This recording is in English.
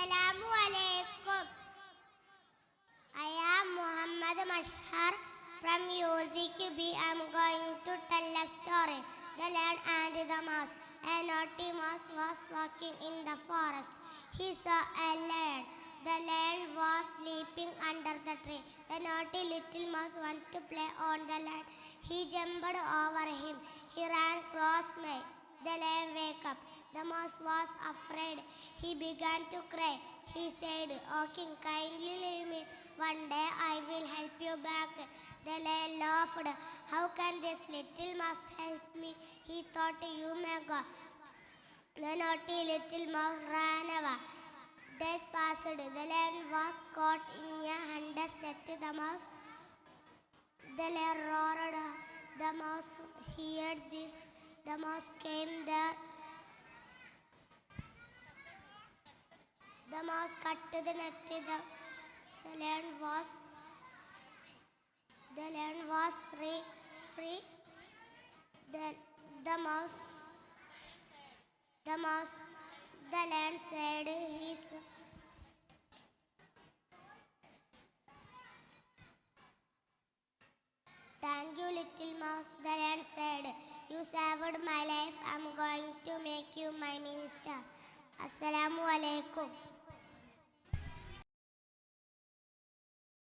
Assalamu. I am Muhammad Mashhar from UCQB. I am going to tell a story. The lion and the mouse. A naughty mouse was walking in the forest. He saw a lion. The lion was sleeping under the tree. The naughty little mouse wanted to play on the lion. He jumped over him. He ran cross made the lion wake up. The mouse was afraid. He began to cry. He said, O king, kindly leave me. One day I will help you back. The lion laughed. How can this little mouse help me? He thought, You may go. The naughty little mouse ran away. Days passed. The lion was caught in a hunter's net. The mouse the lion roared. The mouse heard this. The mouse came there. The mouse cut to the net. The, the lion was the land was free. Free. The the mouse the mouse the land said his Thank you, little mouse. You saved my life. I'm going to make you my minister. Assalamu alaikum.